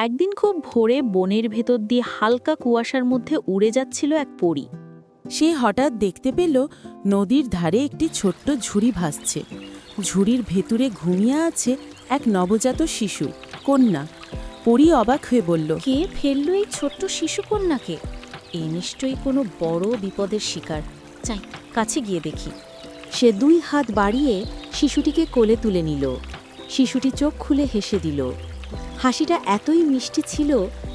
একদিন খুব ভোরে বনের ভেতর দিয়ে হালকা কুয়াশার মধ্যে উড়ে যাচ্ছিল এক পরী। সে হঠাৎ দেখতে পেল নদীর ধারে একটি ছোট্ট ঝুড়ি ভাসছে। ঝুড়ির ভেতরে ঘুমিয়ে আছে এক নবজাত শিশু কন্যা। পরি অবাক হয়ে বলল কে ফেলল এই ছোট্ট শিশু কন্যাকে? এই নিশ্চয়ই কোনো বড় বিপদের শিকার। চাই কাছে গিয়ে দেখি। সে দুই হাত বাড়িয়ে শিশুটিকে কোলে তুলে নিল। শিশুটি চোখ খুলে হেসে দিল। হাসিটা এতই মিষ্টি ছিল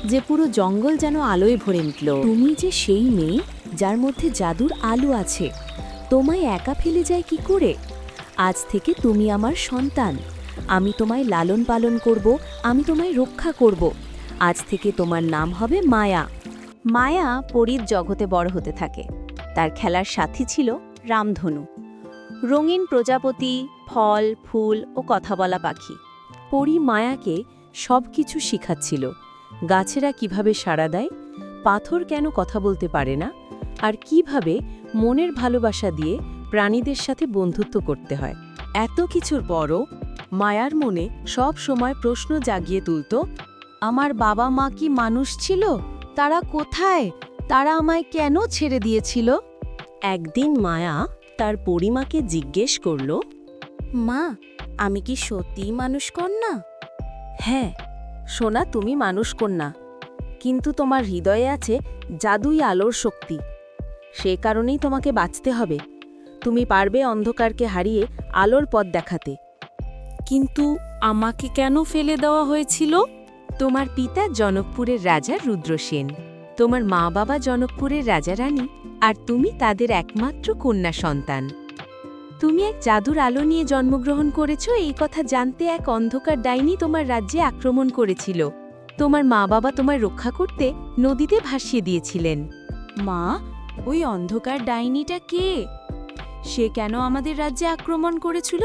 যে পুরো জঙ্গল যেন আলোয় ভরে উঠল। তুমি যে সেই মেয়ে যার মধ্যে জাদুর আলো আছে, তোমায় একা ফেলে যায় কি করে? আজ থেকে তুমি আমার সন্তান। আমি তোমায় লালন পালন করব, আমি তোমায় রক্ষা করব। আজ থেকে তোমার নাম হবে মায়া। মায়া পরীর জগতে বড় হতে থাকে। তার খেলার সাথী ছিল রামধনু। রঙিন প্রজাপতি, ফল, ফুল ও কথা বলা পাখি। পরী মায়াকে সব কিছু শিখাচ্ছিল। গাছেরা কীভাবে সাড়া দেয়, পাথর কেন কথা বলতে পারে না, আর কীভাবে মনের ভালোবাসা দিয়ে প্রাণীদের সাথে বন্ধুত্ব করতে হয়। এত কিছুর পরও মায়ার মনে সব সময় প্রশ্ন জাগিয়ে তুলত, আমার বাবা মা কি মানুষ ছিল? তারা কোথায়? তারা আমায় কেন ছেড়ে দিয়েছিল? একদিন মায়া তার পরিমাকে জিজ্ঞেস করল, মা, আমি কি সত্যিই মানুষ কন্যা? হ্যাঁ সোনা তুমি মানুষ কন্যা। কিন্তু তোমার হৃদয়ে আছে জাদুই আলোর শক্তি। সে কারণেই তোমাকে বাঁচতে হবে। তুমি পারবে অন্ধকারকে হারিয়ে আলোর পথ দেখাতে। কিন্তু আমাকে কেন ফেলে দেওয়া হয়েছিল? তোমার পিতা জনকপুরের রাজা রুদ্রসেন তোমার মা বাবা জনকপুরের রাজা রানী। আর তুমি তাদের একমাত্র কন্যা সন্তান। তুমি এক জাদুর আলো নিয়ে জন্মগ্রহণ করেছ এই কথা জানতে এক অন্ধকার ডাইনি তোমার রাজ্যে আক্রমণ করেছিল। তোমার মা বাবা তোমায় রক্ষা করতে নদীতে ভাসিয়ে দিয়েছিলেন। মা ওই অন্ধকার ডাইনিটা কে? সে কেন আমাদের রাজ্যে আক্রমণ করেছিল?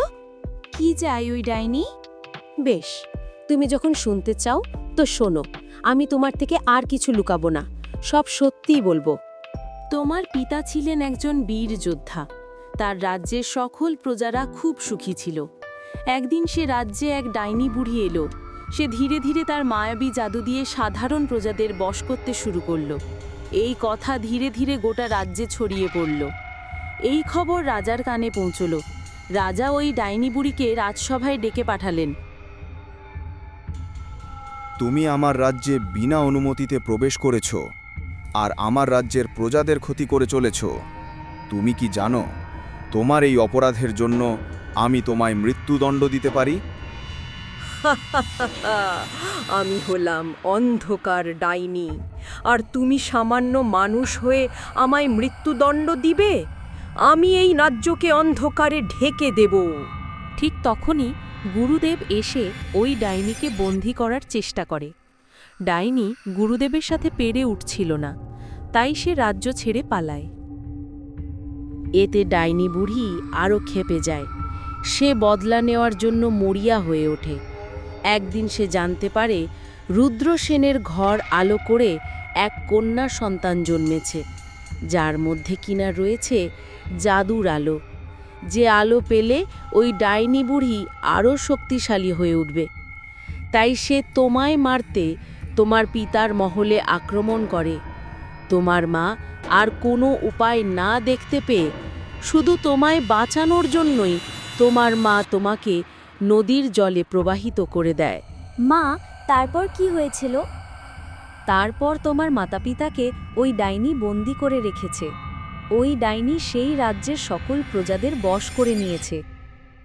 কি চাই ওই ডাইনি? বেশ তুমি যখন শুনতে চাও তো শোনো আমি তোমার থেকে আর কিছু লুকাবো না সব সত্যিই বলব। তোমার পিতা ছিলেন একজন বীর যোদ্ধা। তার রাজ্যের সকল প্রজারা খুব সুখী ছিল। একদিন সে রাজ্যে এক ডাইনি বুড়ি এলো। সে ধীরে ধীরে তার মায়াবী জাদু দিয়ে সাধারণ প্রজাদের বশ করতে শুরু করল। এই কথা ধীরে ধীরে গোটা রাজ্যে ছড়িয়ে পড়ল। এই খবর রাজার কানে পৌঁছল। রাজা ওই ডাইনি বুড়িকে রাজসভায় ডেকে পাঠালেন। তুমি আমার রাজ্যে বিনা অনুমতিতে প্রবেশ করেছ, আর আমার রাজ্যের প্রজাদের ক্ষতি করে চলেছ। তুমি কি জানো? তোমার এই অপরাধের জন্য আমি তোমায় মৃত্যুদণ্ড দিতে পারি? আমি হলাম অন্ধকার ডাইনি। আর তুমি সামান্য মানুষ হয়ে আমায় মৃত্যুদণ্ড দিবে? আমি এই রাজ্যকে অন্ধকারে ঢেকে দেব। ঠিক তখনই গুরুদেব এসে ওই ডাইনিকে বন্দি করার চেষ্টা করে। ডাইনি গুরুদেবের সাথে পেরে উঠছিল না। তাই সে রাজ্য ছেড়ে পালায়। এতে ডাইনি বুড়ি আরও খেপে যায়। সে বদলা নেওয়ার জন্য মরিয়া হয়ে ওঠে। একদিন সে জানতে পারে রুদ্রসেনের ঘর আলো করে এক কন্যা সন্তান জন্মেছে। যার মধ্যে কিনা রয়েছে জাদুর আলো। যে আলো পেলে ওই ডাইনি বুড়ি আরও শক্তিশালী হয়ে উঠবে। তাই সে তোমায় মারতে তোমার পিতার মহলে আক্রমণ করে। তোমার মা আর কোনো উপায় না দেখতে পেয়ে শুধু তোমায় বাঁচানোর জন্যই তোমার মা তোমাকে নদীর জলে প্রবাহিত করে দেয়। মা তারপর কি হয়েছিল? তারপর তোমার মাতাপিতাকে ওই ডাইনি বন্দি করে রেখেছে। ওই ডাইনি সেই রাজ্যের সকল প্রজাদের বশ করে নিয়েছে।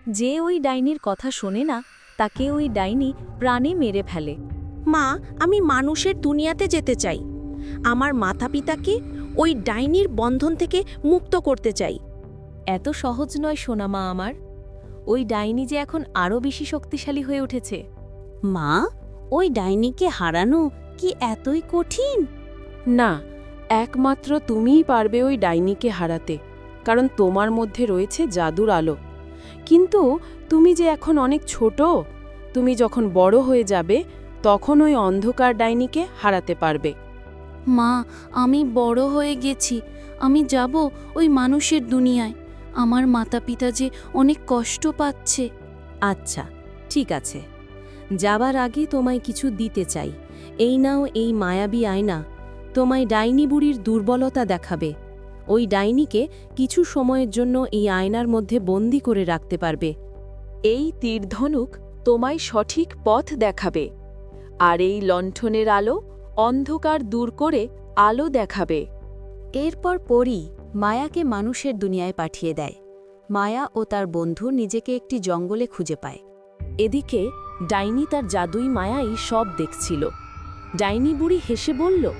যে ওই ডাইনির কথা শোনে না তাকে ওই ডাইনি প্রাণে মেরে ফেলে। মা আমি মানুষের দুনিয়াতে যেতে চাই। আমার মাতা পিতাকে ওই ডাইনির বন্ধন থেকে মুক্ত করতে চাই। এত সহজ নয় সোনা মা আমার। ওই ডাইনি যে এখন আরও বেশি শক্তিশালী হয়ে উঠেছে। মা, ওই ডাইনিকে হারানো কি এতই কঠিন? না, একমাত্র তুমিই পারবে ওই ডাইনিকে হারাতে, কারণ তোমার মধ্যে রয়েছে জাদুর আলো। কিন্তু তুমি যে এখন অনেক ছোট, তুমি যখন বড় হয়ে যাবে, তখন ওই অন্ধকার ডাইনিকে হারাতে পারবে। মা, আমি বড় হয়ে গেছি। আমি যাব ওই মানুষের দুনিয়ায়। আমার মাতা পিতা যে অনেক কষ্ট পাচ্ছে। আচ্ছা ঠিক আছে। যাবার আগে তোমায় কিছু দিতে চাই। এই নাও এই মায়াবী আয়না। তোমায় ডাইনি বুড়ির দুর্বলতা দেখাবে। ওই ডাইনিকে কিছু সময়ের জন্য এই আয়নার মধ্যে বন্দি করে রাখতে পারবে। এই তীরধনুক তোমায় সঠিক পথ দেখাবে। আর এই লণ্ঠনের আলো অন্ধকার দূর করে আলো দেখাবে। এরপর পরই মায়াকে মানুষের দুনিয়ায় পাঠিয়ে দেয়। মায়া ও তার বন্ধু নিজেকে একটি জঙ্গলে খুঁজে পায়। এদিকে ডাইনি তার জাদুই মায়াই সব দেখছিল। ডাইনি বুড়ি হেসে বলল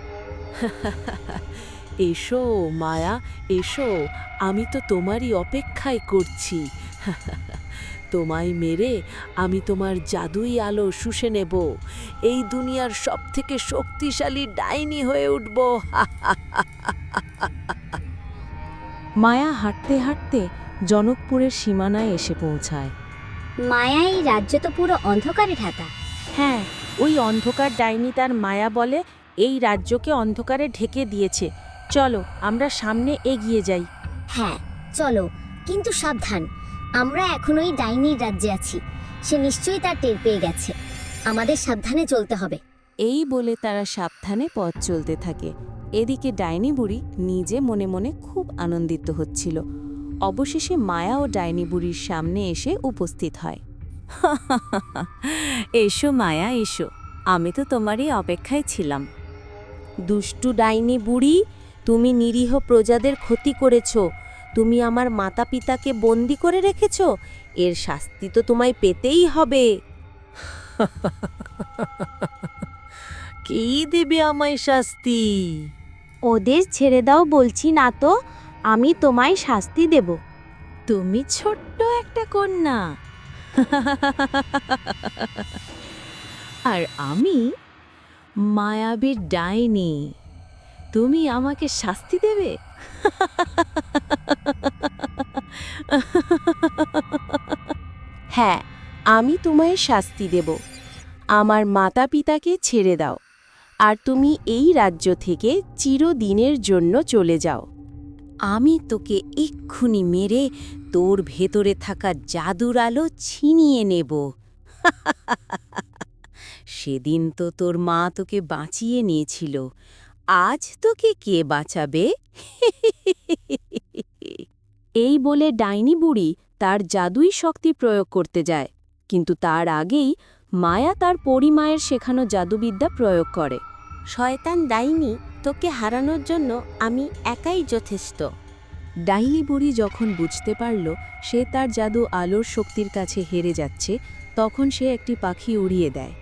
এসো মায়া, এসো, আমি তো তোমারই অপেক্ষায় করছি। তোমায় মেরে আমি তোমার জাদুই আলো শুষে নেব। এই দুনিয়ার সবথেকে শক্তিশালী ডাইনি হয়ে উঠব। মায়া হাঁটতে হাঁটতে জনকপুরের সীমানায় এসে পৌঁছায়। মায়া এই রাজ্য তো পুরো অন্ধকারে ঢাকা। হ্যাঁ ওই অন্ধকার ডাইনি তার মায়া বলে এই রাজ্যকে অন্ধকারে ঢেকে দিয়েছে। চলো আমরা সামনে এগিয়ে যাই। হ্যাঁ চলো কিন্তু সাবধান। আমরা এখন ওই ডাইনির রাজ্যে আছি। সে নিশ্চয়ই তার টের পেয়ে গেছে। আমাদের সাবধানে চলতে হবে। এই বলে তারা সাবধানে পথ চলতে থাকে। এদিকে ডাইনি বুড়ি নিজে মনে মনে খুব আনন্দিত হচ্ছিল। অবশেষে মায়া ও ডাইনি বুড়ির সামনে এসে উপস্থিত হয়। এসো মায়া, এসো। আমি তো তোমারই অপেক্ষায় ছিলাম। দুষ্টু ডাইনি বুড়ি, তুমি নিরীহ প্রজাদের ক্ষতি করেছ। তুমি আমার মাতা পিতাকে বন্দি করে রেখেছ? এর শাস্তি তো তোমায় পেতেই হবে। কি দেবে আমায় শাস্তি? ওদের ছেড়ে দাও বলছি না তো আমি তোমায় শাস্তি দেব। তুমি ছোট্ট একটা কন্যা। আর আমি মায়াবীর ডাইনি। তুমি আমাকে শাস্তি দেবে? হ্যাঁ আমি তোমায় শাস্তি দেব। আমার মাতা পিতাকে ছেড়ে দাও, আর তুমি এই রাজ্য থেকে চিরদিনের জন্য চলে যাও। আমি তোকে এক্ষুনি মেরে তোর ভেতরে থাকা জাদুর আলো ছিনিয়ে নেব। সেদিন তো তোর মা তোকে বাঁচিয়ে নিয়েছিল। আজ তোকে কে বাঁচাবে? এই বলে ডাইনি বুড়ি তার জাদুই শক্তি প্রয়োগ করতে যায় কিন্তু তার আগেই মায়া তার পরিমায়ের শেখানো জাদুবিদ্যা প্রয়োগ করে। শয়তান ডাইনি তোকে হারানোর জন্য আমি একাই যথেষ্ট। ডাইনি বুড়ি যখন বুঝতে পারল সে তার জাদু আলোর শক্তির কাছে হেরে যাচ্ছে তখন সে একটি পাখি উড়িয়ে দেয়।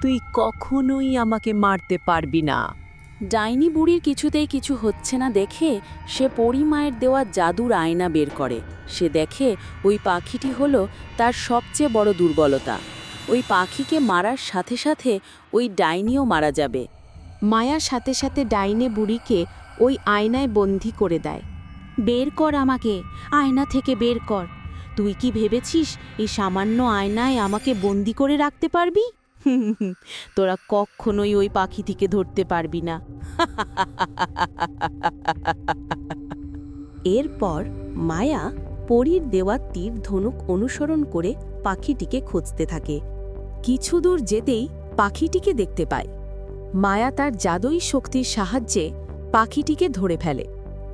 তুই কখনোই আমাকে মারতে পারবি না। ডাইনি বুড়ির কিছুতেই কিছু হচ্ছে না দেখে সে পরিমায়ের দেওয়া জাদুর আয়না বের করে। সে দেখে ওই পাখিটি হলো তার সবচেয়ে বড় দুর্বলতা। ওই পাখিকে মারার সাথে সাথে ওই ডাইনিও মারা যাবে। মায়ার সাথে সাথে ডাইনে বুড়িকে ওই আয়নায় বন্দি করে দেয়। বের কর আমাকে আয়না থেকে বের কর। তুই কি ভেবেছিস এই সামান্য আয়নায় আমাকে বন্দি করে রাখতে পারবি? তোরা কখনোই ওই পাখিটিকে ধরতে পারবি না। এরপর মায়া পরীর দেওয়া তীর ধনুক অনুসরণ করে পাখিটিকে খুঁজতে থাকে। কিছু দূর যেতেই পাখিটিকে দেখতে পায়। মায়া তার জাদুই শক্তির সাহায্যে পাখিটিকে ধরে ফেলে।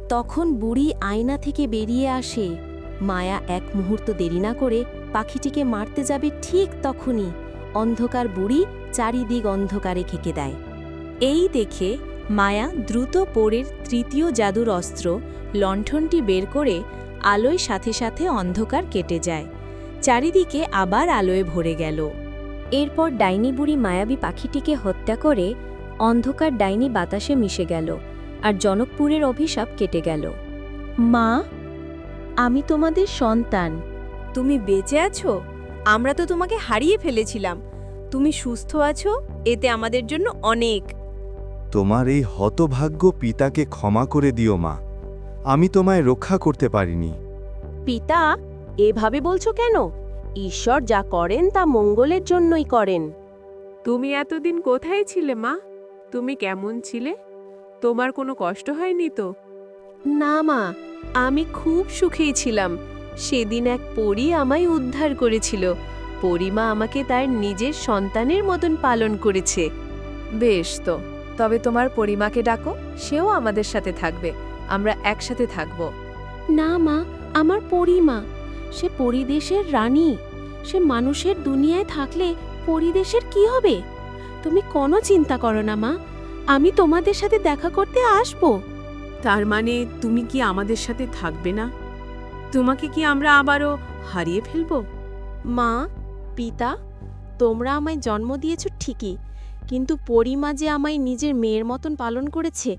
তখন বুড়ি আয়না থেকে বেরিয়ে আসে। মায়া এক মুহূর্ত দেরি না করে পাখিটিকে মারতে যাবে ঠিক তখনই। অন্ধকার বুড়ি চারিদিক অন্ধকারে খেকে দেয়। এই দেখে মায়া দ্রুত পোরের তৃতীয় জাদুর অস্ত্র লণ্ঠনটি বের করে আলোয় সাথে সাথে অন্ধকার কেটে যায়। চারিদিকে আবার আলোয় ভরে গেল। এরপর ডাইনি বুড়ি মায়াবী পাখিটিকে হত্যা করে অন্ধকার ডাইনি বাতাসে মিশে গেল আর জনকপুরের অভিশাপ কেটে গেল। মা, আমি তোমাদের সন্তান। তুমি বেঁচে আছো? আমরা তো তোমাকে হারিয়ে ফেলেছিলাম। তুমি সুস্থ আছো এতে আমাদের জন্য অনেক। তোমার এই হতভাগ্য পিতাকে ক্ষমা করে দিও মা। আমি তোমায় রক্ষা করতে পারিনি। পিতা এভাবে বলছো কেন? ঈশ্বর যা করেন তা মঙ্গলের জন্যই করেন। তুমি এতদিন কোথায় ছিলে মা? তুমি কেমন ছিলে? তোমার কোনো কষ্ট হয়নি তো? না মা আমি খুব সুখেই ছিলাম। সেদিন এক পরী আমায় উদ্ধার করেছিল। পরিমা আমাকে তার নিজের সন্তানের মতন পালন করেছে। বেশ তো তবে তোমার পরিমাকে ডাকো সেও আমাদের সাথে থাকবে আমরা একসাথে থাকব। না মা আমার পরিমা সে পরিদেশের রানী সে মানুষের দুনিয়ায় থাকলে পরিদেশের কি হবে? তুমি কোনো চিন্তা করো না মা আমি তোমাদের সাথে দেখা করতে আসব। তার মানে তুমি কি আমাদের সাথে থাকবে না? তোমাকে কি আমরা আবারও হারিয়ে ফেলব? মা পিতা তোমরা আমায় জন্ম দিয়েছ ঠিকই কিন্তু পরিমা যে আমায় নিজের মেয়ের মতন পালন করেছে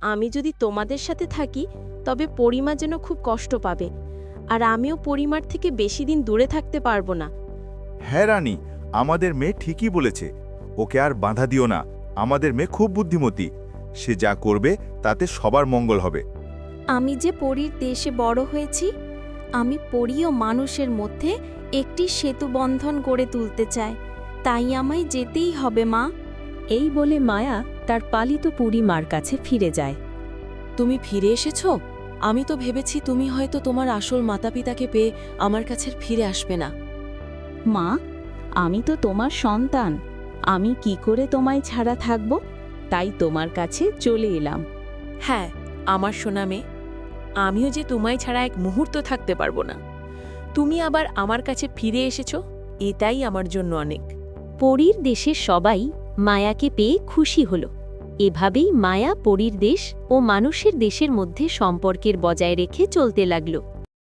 আমি যদি তোমাদের সাথে থাকি তবে পরিমা যেন খুব কষ্ট পাবে আর আমিও পরিমার থেকে বেশি দিন দূরে থাকতে পারব না। হ্যাঁ রানী আমাদের মেয়ে ঠিকই বলেছে ওকে আর বাধা দিও না আমাদের মেয়ে খুব বুদ্ধিমতী সে যা করবে তাতে সবার মঙ্গল হবে। আমি যে পরীর দেশে বড় হয়েছি আমি পরী ও মানুষের মধ্যে একটি সেতু বন্ধন গড়ে তুলতে চাই। তাই আমায় যেতেই হবে মা। এই বলে মায়া তার পালিত পুরী মার কাছে ফিরে যায়। তুমি ফিরে এসেছ? আমি তো ভেবেছি তুমি হয়তো তোমার আসল মাতাপিতাকে পেয়ে আমার কাছে ফিরে আসবে না। মা আমি তো তোমার সন্তান। আমি কি করে তোমায় ছাড়া থাকব? তাই তোমার কাছে চলে এলাম। হ্যাঁ আমার সোনা মেয়ে। আমিও যে তোমায় ছাড়া এক মুহূর্ত থাকতে পারব না। তুমি আবার আমার কাছে ফিরে এসেছ, এটাই আমার জন্য অনেক। পরীর দেশে সবাই মায়াকে পেয়ে খুশি হল। এভাবেই মায়া পরীর দেশ ও মানুষের দেশের মধ্যে সম্পর্কের বজায় রেখে চলতে লাগল।